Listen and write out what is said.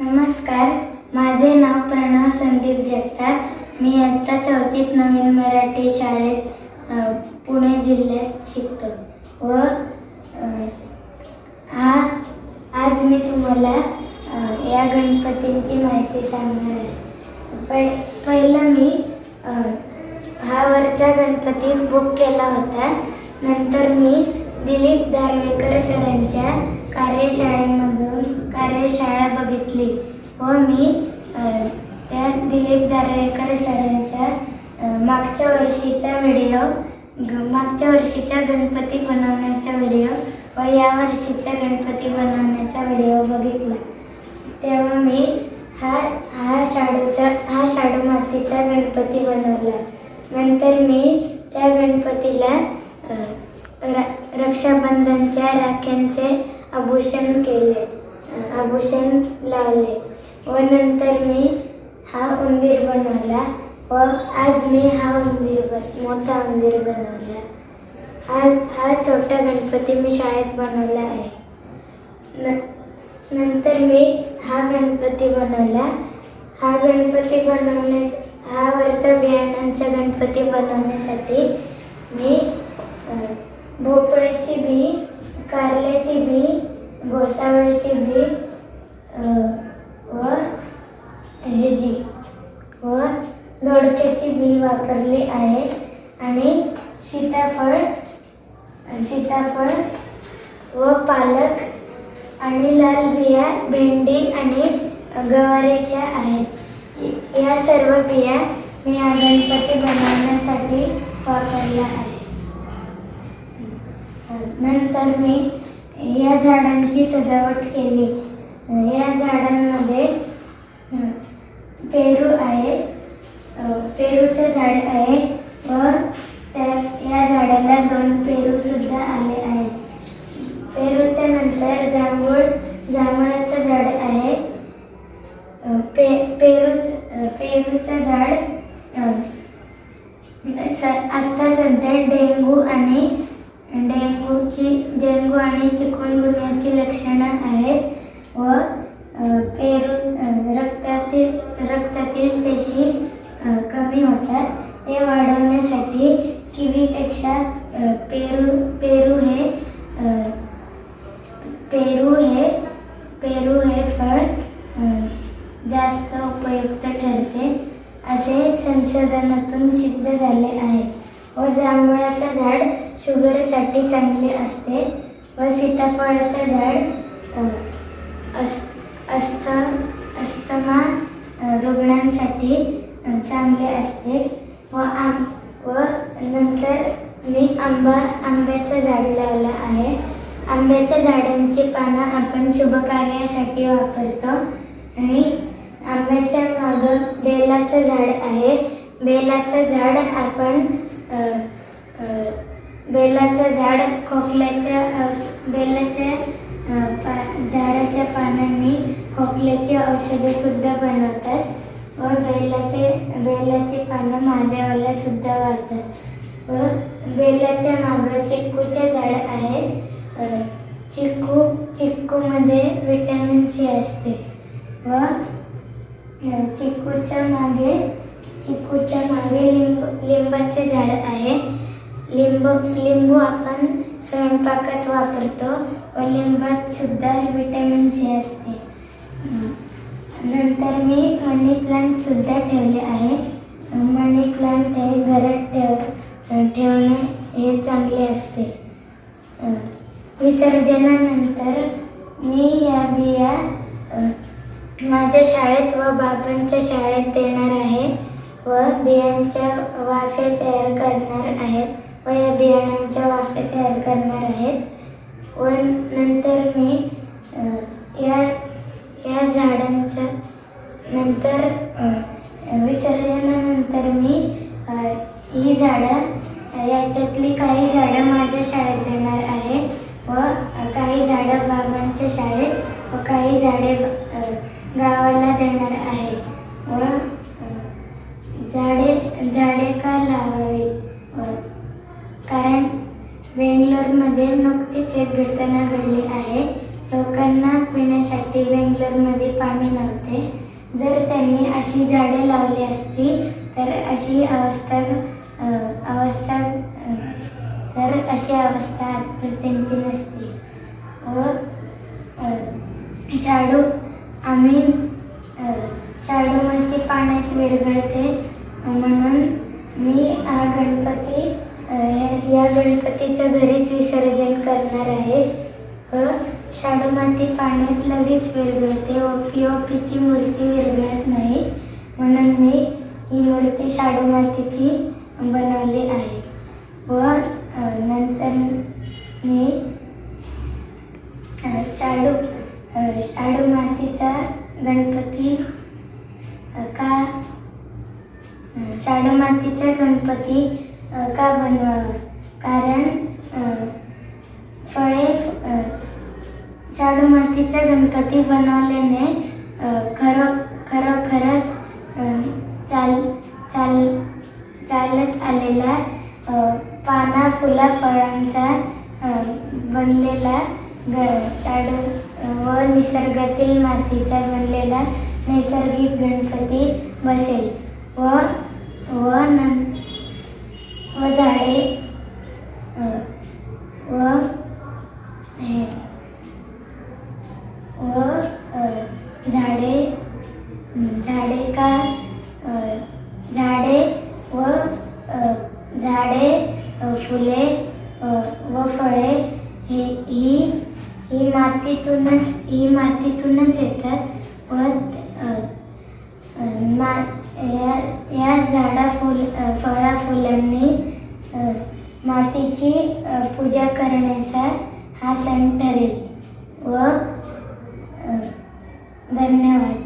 नमस्कार माझे नाव प्रणव संदीप जगताप. मी आत्ता चौथीत नवीन मराठी शाळेत पुणे जिल्ह्यात शिकतो. व हा आज मी तुम्हाला या गणपतींची माहिती सांगणार आहे. पै पहिलं मी हा वरचा गणपती बुक केला होता. नंतर मी दिलीप दारवेकर सरांच्या कार्यशाळेमध्ये घेतली. व मी त्या दिलीप दारळेकर सरांच्या मागच्या वर्षीचा व्हिडिओ ग- मागच्या वर्षीचा गणपती बनवण्याचा व्हिडिओ व या वर्षीचा गणपती बनवण्याचा व्हिडिओ बघितला. तेव्हा मी हा हा शाडूचा हा शाडू मातीचा गणपती बनवला. नंतर मी त्या गणपतीला रक्षाबंधनच्या राख्यांचे आभूषण केले. आभूषण लावले व नंतर मी हा उंदीर बनवला व आज मी हा उंदीर बन मोठा उंदीर बनवला. हा हा छोटा गणपती मी शाळेत बनवला आहे. न नंतर मी हा गणपती बनवला. हा गणपती बनवण्यास हा वरचा बियाणांचा गणपती बनवण्यासाठी मी भोपळ्याची बी कारल्याची बी गोसावळीचे बी व ह्याची व दोडक्याची बी वापरली आहे. आणि सीताफळ सीताफळ व पालक आणि लाल बिया भेंडी आणि गवारीच्या आहेत. या सर्व बिया मी हा गणपती बनवण्यासाठी वापरल्या आहे नंतर मी या झाडांची सजावट केली. या झाडांमध्ये पेरू आहे. पेरूचे पेरूचं झाड आहे. व त्या या झाडाला दोन पेरू सुद्धा आले आहेत पेरूच्या नंतर जांभूळ जांभळाचं झाड आहे अ, पे पेरूच अ, पेरूचं झाड अ, स आत्ता सध्या डेंगू आणि डेंगूची डेंगू आणि लक्षणं आहेत व पेरू रक्तातील रक्तातील पेशी कमी होतात. ते वाढवण्यासाठी किवीपेक्षा पेरू पेरू हे पेरू हे पेरू हे फळ जास्त उपयुक्त ठरते असे संशोधनातून सिद्ध झाले आहे. व जांभळाचं झाड शुगरसाठी चांगले असते. व सीताफळाचं झाड अस अस्थ अस्थमा रुग्णांसाठी चांगले असते. व आम व नंतर मी आंबा आंब्याचं झाड लावलं आहे. आंब्याच्या झाडांची पानं आपण शुभकार्यासाठी वापरतो. आणि आंब्याच्या मागं बेलाचं झाड आहे. बेलाचं झाड आपण बेलाचं झाड खोकल्याच्या औष बेलाच्या पा झाडाच्या पानांनी खोकल्याची औषधे सुद्धा बनवतात व बेलाचे बेलाची पानं महादेवाला सुद्धा वाहतात व बेलाच्या मागं चिक्कूचे झाड आहे. चिक्कू चिक्कूमध्ये विटॅमिन सी असते. व चिक्कूच्या मागे चिक्कूच्या मागे लिंब लिंबाचे झाड आहे. लिंबू लिंबू आपण स्वयंपाकात वापरतो. व लिंबात सुद्धा विटॅमिन सी असते. नंतर मी मनी प्लांट सुद्धा ठेवले आहे. मनी प्लांट हे घरात ठेव ठेवणे हे चांगले असते. विसर्जनानंतर मी या बिया माझ्या शाळेत व बाबांच्या शाळेत देणार आहे व बियांच्या वाफे तयार करणार आहेत. व या बियाणांच्या वाफे तयार करणार आहेत. व नंतर मी या या झाडांच्या नंतर विसर्जनानंतर मी ही झाडं याच्यातली काही झाडं माझ्या शाळेत देणार आहे. व काही झाडं बाबांच्या शाळेत व काही झाडे गावात गावाला देणार आहे व अ, झाडे झाडे का लावावी व कारण बेंगलोरमध्ये नुकतीच एक घटना घडली आहे. लोकांना पिण्यासाठी बेंगलोरमध्ये पाणी नव्हते. जर त्यांनी अशी झाडे लावली असती तर अशी अवस्था अवस्था तर अशी अवस्था त्यांची नसती. व शाडू आम्ही शाडूमध्ये पाण्यात विरघळते. म्हणून मी हा गणपती या- गणपतीच्या घरीच विसर्जन करणार आहे. व शाडू माती पाण्यात लगेच विरघळते व पी ओ पीची मूर्ती विरघळत नाही. म्हणून मी ही मूर्ती शाडू मातीची बनवली आहे. व नंतर मी शाडू शाडू मातीचा गणपती का शाडू मातीचा गणपती का बनवावा? कारण फळे शाडू मातीचा गणपती बनवल्याने अ, खरं खरोखरच चाल चाल चालत आलेला पाना फुला फळांचा बनलेला ग शाडू व निसर्गातील मातीचा बनलेला नैसर्गिक गणपती बसेल. व व नंतर व झाडे व हे व झाडे झाडे का झाडे व झाडे फुले व फळे ही ही ही मातीतूनच ही मातीतूनच येतात. गणपतीची पूजा करण्याचा हा सण ठरेल. व धन्यवाद.